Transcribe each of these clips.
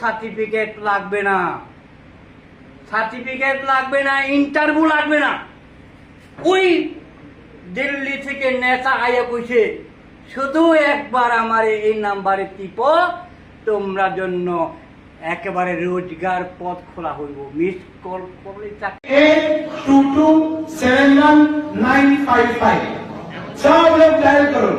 Certificate লাগবে না। Certificate লাগবে না, ইন্টারভিউ লাগবে না। ওই দিল্লি থেকে নেতা আয়া কইছে, শুধু একবার আমার এই নাম্বারে টিপ, তোমরা জন্য একেবারে রোজগার পথ খোলা হইব। মিস কল করলে two two seven one nine five five সব লোক ডায়াল করুন।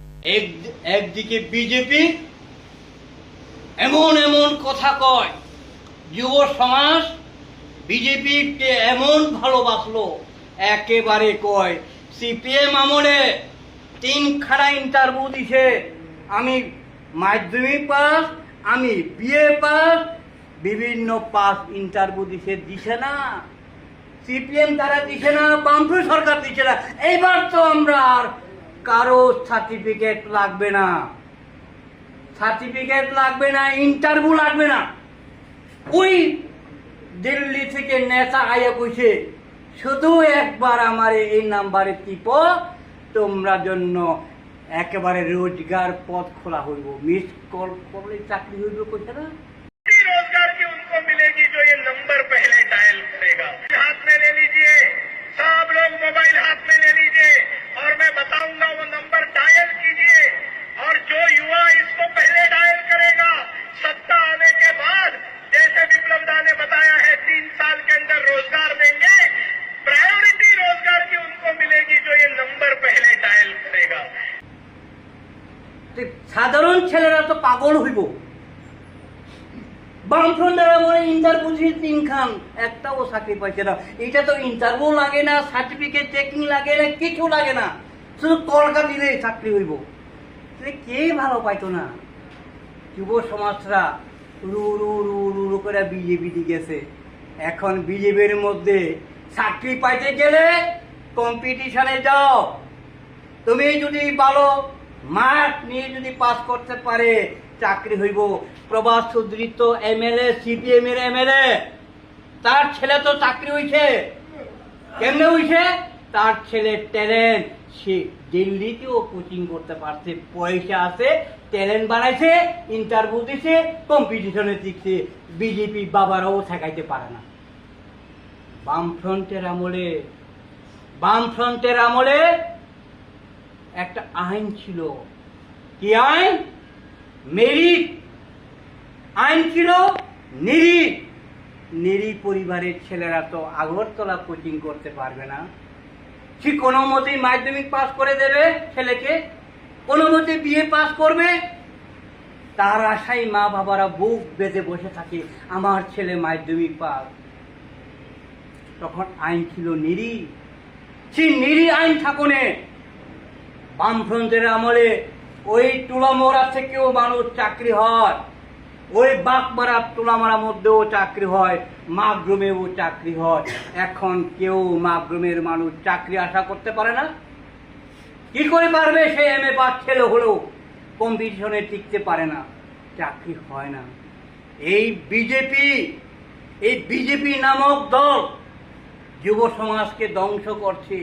এক একদিকে বিজেপি এমন এমন কথা কয়, যুব সমাজ বিজেপিকে এমন ভালোবাসলো, একেবারে কয়, সিপিএম আমলে তিনখানা ইন্টারভিউ দিছে, আমি মাধ্যমিক পাস, আমি বিএ পাস, বিভিন্ন পাস ইন্টারভিউ দিছে দিছে না। সিপিএম তারা দিছে না, বামফ্রন্ট সরকার দিচ্ছে না। এইবার তো আমরা আর কারও সার্টিফিকেট লাগবে না। সার্টিফিকেট লাগবে না ইন্টারভিউ লাগবে না। ওই দিল্লি থেকে নেতা আয়া কইছে, শুধু একবার আমার এই নাম্বারে টিপ, তোমরা জন্য একেবারে রোজগার পথ খোলা হইব। মিস কল করলে চাকরি হইব কইছে না? সাধারণ ছেলেরা তো পাগল হইব। বামফ্রন্টেরা বলে ইন্টারভিউ খান একটাও চাকরি পাইছে না। এটা তো ইন্টারভিউ লাগে না সার্টিফিকেট চেকিং লাগে না, কিছু লাগে না। শুধু কলকা দিলেই চাকরি হইব। কে ভালো পাইতো না? যুব সমাজরা রু রু রু রু রু করে বিজেপি গেছে। এখন বিজেপির মধ্যে চাকরি পাইতে গেলে কম্পিটিশনে যাও। তুমি যদি ভালো মার্ক নিয়ে যদি পাস করতে পারে, চাকরি হইব। প্রবাস সুদৃত এমএলএ সিপিএম এর এমএলএ। তার ছেলে তো চাকরি হইছে। কেমনে হইছে? তার ছেলে ট্যালেন্ট সে দিল্লিতেও কোচিং করতে পারছে, পয়সা আছে ট্যালেন্ট বানাইছে ইন্টারভিউ দিছে কম্পিটিশনে শিখছে বিজেপি বাবারাও ঠেকাইতে পারে না। বামফ্রন্টের আমলে বামফ্রন্টের আমলে একটা আইন ছিল। কি আইন? মেরিট। আইন ছিল নিরি নিরি পরিবারের ছেলেরা তো আগরতলা কোচিং করতে পারবে না। সে কোনো মতেই মাধ্যমিক পাস করে দেবে ছেলেকে, কোনো মতে বিয়ে পাস করবে। তার আশায় মা বাবারা বুক বেঁধে বসে থাকে, আমার ছেলে মাধ্যমিক পাস। তখন আইন ছিল নিরি সে নিরি আইন থাকুনে বামফ্রন্টের আমলে ওই তুলামোড়া থেকেও মানুষ চাকরি হয়। ওই বাগমারা তুলামারার মধ্যেও চাকরি হয়, মাগরুমেও চাকরি হয়। এখন কেউ মাগরুমের মানুষ চাকরি আশা করতে পারে না। কি করে পারবে সে এম এ পাস ছেলে হলেও? কম্পিটিশনে টিকতে পারে না, চাকরি হয় না। এই বিজেপি এই বিজেপি নামক দল যুব সমাজকে ধ্বংস করছে।